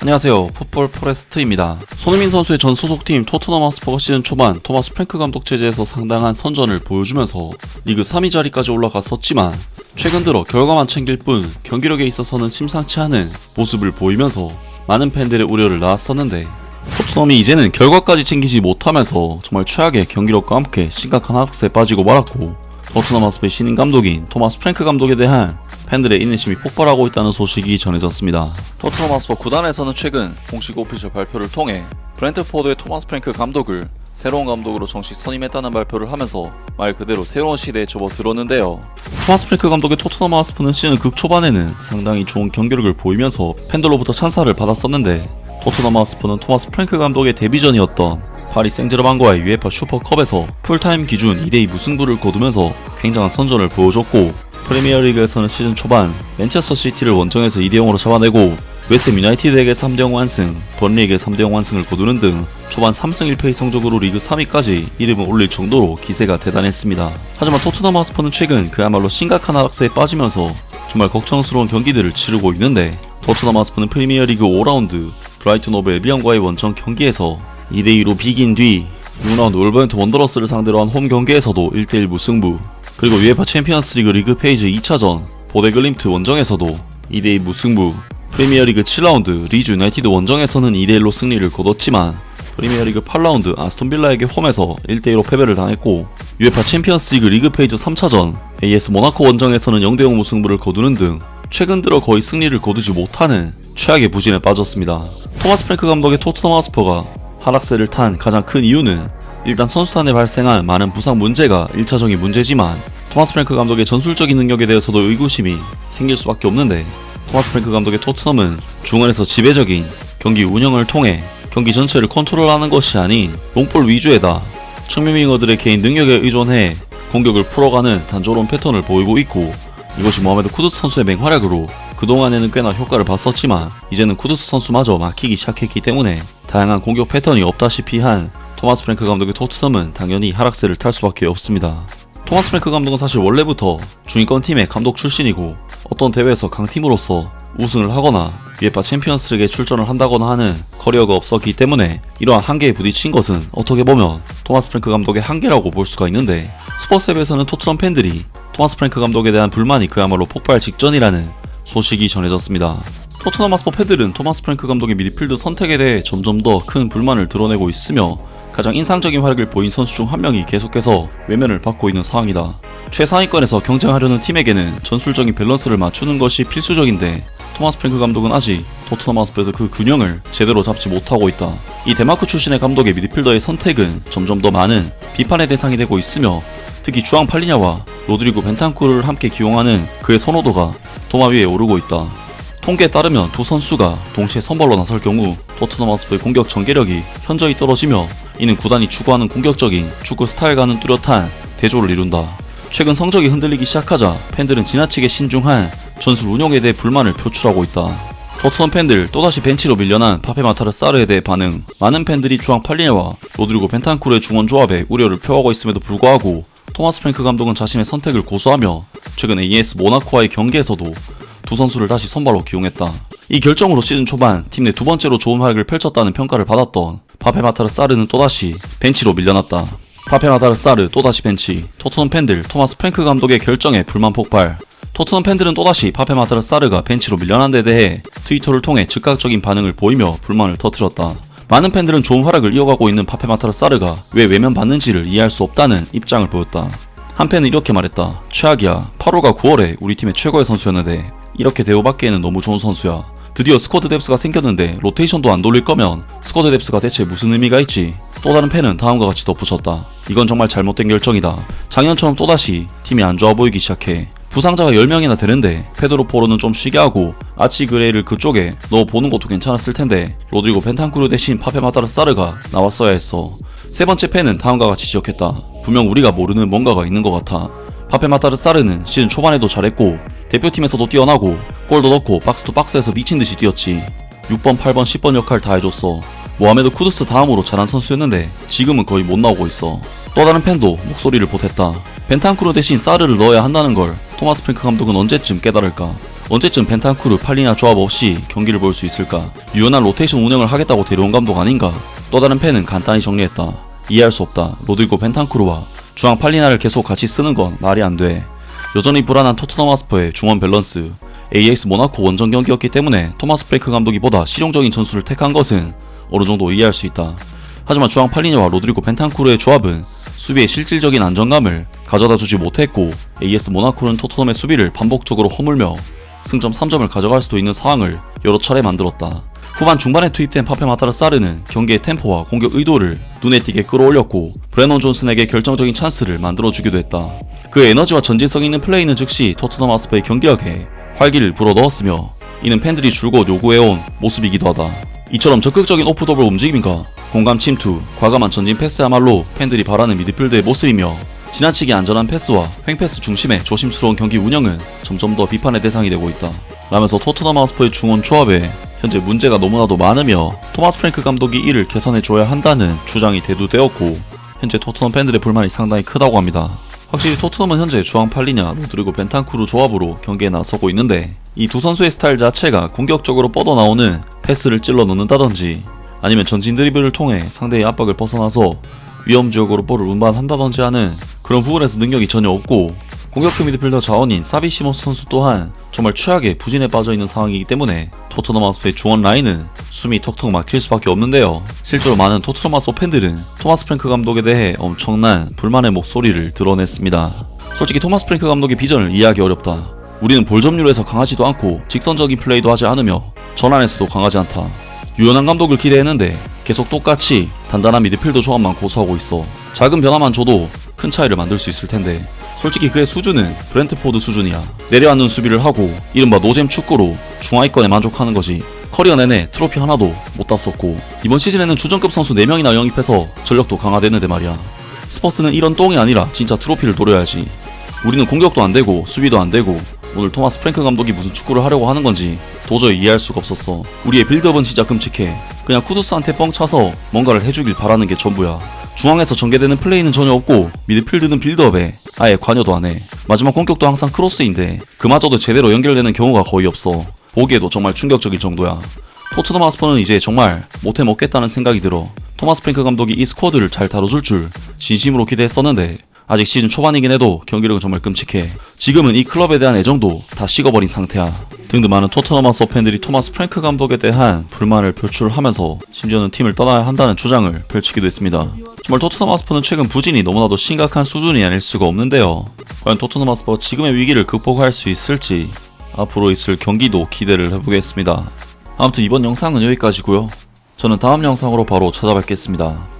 안녕하세요. 풋볼 포레스트입니다. 손흥민 선수의 전 소속팀 토트넘 하스퍼가 시즌 초반 토마스 프랭크 감독 체제에서 상당한 선전을 보여주면서 리그 3위 자리까지 올라갔었지만 최근 들어 결과만 챙길 뿐 경기력에 있어서는 심상치 않은 모습을 보이면서 많은 팬들의 우려를 낳았었는데 토트넘이 이제는 결과까지 챙기지 못하면서 정말 최악의 경기력과 함께 심각한 하락세에 빠지고 말았고 토트넘 하스퍼의 신인 감독인 토마스 프랭크 감독에 대한 팬들의 인내심이 폭발하고 있다는 소식이 전해졌습니다. 토트넘 하스퍼 구단에서는 최근 공식 오피셜 발표를 통해 브랜트포드의 토마스 프랭크 감독을 새로운 감독으로 정식 선임했다는 발표를 하면서 말 그대로 새로운 시대에 접어들었는데요. 토마스 프랭크 감독의 토트넘 하스퍼는 시즌 극 초반에는 상당히 좋은 경기력을 보이면서 팬들로부터 찬사를 받았었는데 토트넘 하스퍼는 토마스 프랭크 감독의 데뷔전이었던 파리 생제르맹과의 UEFA 슈퍼컵에서 풀타임 기준 2대2 무승부를 거두면서 굉장한 선전을 보여줬고 프리미어리그에서는 시즌 초반 맨체스터 시티를 원정에서 2대0으로 잡아내고 웨스트 유나이티드에게 3대0 완승, 번리에게 3대0 완승을 거두는 등 초반 3승 1패의 성적으로 리그 3위까지 이름을 올릴 정도로 기세가 대단했습니다. 하지만 토트넘 하스퍼는 최근 그야말로 심각한 하락세에 빠지면서 정말 걱정스러운 경기들을 치르고 있는데 토트넘 하스퍼는 프리미어리그 5라운드 브라이튼 오브 에비언과의 원정 경기에서 2대2로 비긴 뒤 6라운드 울버햄튼 원더러스를 상대로 한 홈 경기에서도 1대1 무승부 그리고 UEFA 챔피언스 리그 리그 페이지 2차전 보데글림트 원정에서도 2대2 무승부 프리미어리그 7라운드 리즈 유나이티드 원정에서는 2대1로 승리를 거뒀지만 프리미어리그 8라운드 아스톤빌라에게 홈에서 1대1로 패배를 당했고 UEFA 챔피언스리그 리그 페이지 3차전 AS 모나코 원정에서는 0대0 무승부를 거두는 등 최근 들어 거의 승리를 거두지 못하는 최악의 부진에 빠졌습니다. 토마스 프랭크 감독의 토트넘 하스퍼가 하락세를 탄 가장 큰 이유는 일단 선수단에 발생한 많은 부상 문제가 1차적인 문제지만 토마스 프랭크 감독의 전술적인 능력에 대해서도 의구심이 생길 수밖에 없는데 토마스 프랭크 감독의 토트넘은 중원에서 지배적인 경기 운영을 통해 경기 전체를 컨트롤하는 것이 아닌 롱볼 위주에다 측면 윙어들의 개인 능력에 의존해 공격을 풀어가는 단조로운 패턴을 보이고 있고 이것이 모하메드 쿠두스 선수의 맹활약으로 그동안에는 꽤나 효과를 봤었지만 이제는 쿠두스 선수마저 막히기 시작했기 때문에 다양한 공격 패턴이 없다시피 한 토마스 프랭크 감독의 토트넘은 당연히 하락세를 탈 수밖에 없습니다. 토마스 프랭크 감독은 사실 원래부터 중위권 팀의 감독 출신이고 어떤 대회에서 강팀으로서 우승을 하거나 UEFA 챔피언스리그에 출전을 한다거나 하는 커리어가 없었기 때문에 이러한 한계에 부딪힌 것은 어떻게 보면 토마스 프랭크 감독의 한계라고 볼 수가 있는데 스포츠앱에서는 토트넘 팬들이 토마스 프랭크 감독에 대한 불만이 그야말로 폭발 직전이라는 소식이 전해졌습니다. 토트넘 하스퍼 팬들은 토마스 프랭크 감독의 미드필드 선택에 대해 점점 더 큰 불만을 드러내고 있으며 가장 인상적인 활약을 보인 선수 중 한 명이 계속해서 외면을 받고 있는 상황이다. 최상위권에서 경쟁하려는 팀에게는 전술적인 밸런스를 맞추는 것이 필수적인데 토마스 프랭크 감독은 아직 토트넘 하스퍼에서 그 균형을 제대로 잡지 못하고 있다. 이 데마크 출신의 감독의 미드필더의 선택은 점점 더 많은 비판의 대상이 되고 있으며 특히 주앙 팔리냐와 로드리고 벤탄쿠르를 함께 기용하는 그의 선호도가 도마 위에 오르고 있다. 통계에 따르면 두 선수가 동시에 선발로 나설 경우 토트넘 하스퍼의 공격 전개력이 현저히 떨어지며 이는 구단이 추구하는 공격적인 축구 스타일과는 뚜렷한 대조를 이룬다. 최근 성적이 흔들리기 시작하자 팬들은 지나치게 신중한 전술 운영에 대해 불만을 표출하고 있다. 토트넘 팬들 또다시 벤치로 밀려난 파페마타르 사르에 대해 반응 많은 팬들이 주앙 팔리네와 로드리고 벤탄쿠르의 중원 조합에 우려를 표하고 있음에도 불구하고 토마스 프랭크 감독은 자신의 선택을 고수하며 최근 AS 모나코와의 경기에서도 두 선수를 다시 선발로 기용했다. 이 결정으로 시즌 초반 팀 내 두 번째로 좋은 활약을 펼쳤다는 평가를 받았던 파페마타르 사르는 또다시 벤치로 밀려났다. 파페마타르 사르 또다시 벤치 토트넘 팬들 토마스 프랭크 감독의 결정에 불만 폭발 토트넘 팬들은 또다시 파페마타르 사르가 벤치로 밀려난 데 대해 트위터를 통해 즉각적인 반응을 보이며 불만을 터뜨렸다. 많은 팬들은 좋은 활약을 이어가고 있는 파페마타르 사르가 왜 외면받는지를 이해할 수 없다는 입장을 보였다. 한 팬은 이렇게 말했다. 최악이야. 8월과 9월에 우리 팀의 최고의 선수였는데 이렇게 대우받기에는 너무 좋은 선수야. 드디어 스쿼드 뎁스가 생겼는데 로테이션도 안 돌릴 거면 스쿼드 뎁스가 대체 무슨 의미가 있지? 또 다른 팬은 다음과 같이 덧붙였다. 이건 정말 잘못된 결정이다. 작년처럼 또다시 팀이 안 좋아 보이기 시작해. 부상자가 10명이나 되는데 페드로 포로는 좀 쉬게 하고 아치 그레이를 그쪽에 넣어 보는 것도 괜찮았을 텐데 로드리고 벤탄쿠르 대신 파페 마타르 사르가 나왔어야 했어. 세 번째 팬은 다음과 같이 지적했다. 분명 우리가 모르는 뭔가가 있는 것 같아. 파페 마타르 사르는 시즌 초반에도 잘했고 대표팀에서도 뛰어나고 골도 넣고 박스투 박스에서 미친 듯이 뛰었지. 6번, 8번, 10번 역할 다 해줬어. 모하메드 쿠두스 다음으로 잘한 선수였는데 지금은 거의 못 나오고 있어. 또 다른 팬도 목소리를 보탰다. 벤탄쿠르 대신 사르를 넣어야 한다는 걸 토마스 프랭크 감독은 언제쯤 깨달을까? 언제쯤 벤탄쿠르 팔리냐 조합 없이 경기를 볼 수 있을까? 유연한 로테이션 운영을 하겠다고 데려온 감독 아닌가? 또 다른 팬은 간단히 정리했다. 이해할 수 없다. 로드리고 벤탄쿠르와 중앙 팔리나를 계속 같이 쓰는 건 말이 안 돼. 여전히 불안한 토트넘 하스퍼의 중원 밸런스. AX 모나코 원정 경기였기 때문에 토마스 프랭크 감독이 보다 실용적인 전술을 택한 것은 어느 정도 이해할 수 있다. 하지만 중앙 팔리냐와 로드리고 벤탄쿠르의 조합은 수비의 실질적인 안정감을 가져다 주지 못했고 AS 모나코는 토트넘의 수비를 반복적으로 허물며 승점 3점을 가져갈 수도 있는 상황을 여러 차례 만들었다. 후반 중반에 투입된 파페 마타르 사르는 경기의 템포와 공격 의도를 눈에 띄게 끌어올렸고 브레넌 존슨에게 결정적인 찬스를 만들어주기도 했다. 그 에너지와 전진성 있는 플레이는 즉시 토트넘 아스퍼의 경기력에 활기를 불어넣었으며 이는 팬들이 줄곧 요구해온 모습이기도 하다. 이처럼 적극적인 오프더블 움직임과 공감 침투, 과감한 전진 패스야말로 팬들이 바라는 미드필드의 모습이며 지나치게 안전한 패스와 횡패스 중심의 조심스러운 경기 운영은 점점 더 비판의 대상이 되고 있다. 라면서 토트넘 하스퍼의 중원 조합에 현재 문제가 너무나도 많으며 토마스 프랭크 감독이 이를 개선해줘야 한다는 주장이 대두되었고 현재 토트넘 팬들의 불만이 상당히 크다고 합니다. 확실히 토트넘은 현재 주앙 팔리냐 로드리고 벤탄쿠르 조합으로 경기에 나서고 있는데 이 두 선수의 스타일 자체가 공격적으로 뻗어나오는 패스를 찔러 넣는다든지 아니면 전진 드리블을 통해 상대의 압박을 벗어나서 위험 지역으로 볼을 운반한다든지 하는 그런 부분에서 능력이 전혀 없고 공격형 미드필더 자원인 사비 시모스 선수 또한 정말 최악의 부진에 빠져 있는 상황이기 때문에 토트넘 하스의 중원 라인은 숨이 턱턱 막힐 수밖에 없는데요. 실제로 많은 토트넘 하스 팬들은 토마스 프랭크 감독에 대해 엄청난 불만의 목소리를 드러냈습니다. 솔직히 토마스 프랭크 감독의 비전을 이해하기 어렵다. 우리는 볼 점유율에서 강하지도 않고 직선적인 플레이도 하지 않으며 전환에서도 강하지 않다. 유연한 감독을 기대했는데 계속 똑같이 단단한 미드필더 조합만 고수하고 있어. 작은 변화만 줘도 큰 차이를 만들 수 있을 텐데 솔직히 그의 수준은 브렌트포드 수준이야. 내려앉는 수비를 하고 이른바 노잼 축구로 중하위권에 만족하는 거지. 커리어 내내 트로피 하나도 못 땄었고 이번 시즌에는 주전급 선수 4명이나 영입해서 전력도 강화됐는데 말이야. 스퍼스는 이런 똥이 아니라 진짜 트로피를 노려야지. 우리는 공격도 안 되고 수비도 안 되고 오늘 토마스 프랭크 감독이 무슨 축구를 하려고 하는 건지 도저히 이해할 수가 없었어. 우리의 빌드업은 진짜 끔찍해. 그냥 쿠두스한테 뻥 차서 뭔가를 해주길 바라는 게 전부야. 중앙에서 전개되는 플레이는 전혀 없고 미드필드는 빌드업에 아예 관여도 안 해. 마지막 공격도 항상 크로스인데 그마저도 제대로 연결되는 경우가 거의 없어. 보기에도 정말 충격적일 정도야. 토트넘 하스퍼는 이제 정말 못해 먹겠다는 생각이 들어. 토마스 프랭크 감독이 이 스쿼드를 잘 다뤄줄 줄 진심으로 기대했었는데 아직 시즌 초반이긴 해도 경기력은 정말 끔찍해. 지금은 이 클럽에 대한 애정도 다 식어버린 상태야. 등등 많은 토트넘 하스 팬들이 토마스 프랭크 감독에 대한 불만을 표출하면서 심지어는 팀을 떠나야 한다는 주장을 펼치기도 했습니다. 정말 토트넘 하스퍼는 최근 부진이 너무나도 심각한 수준이 아닐 수가 없는데요. 과연 토트넘 하스퍼 지금의 위기를 극복할 수 있을지 앞으로 있을 경기도 기대를 해보겠습니다. 아무튼 이번 영상은 여기까지고요. 저는 다음 영상으로 바로 찾아뵙겠습니다.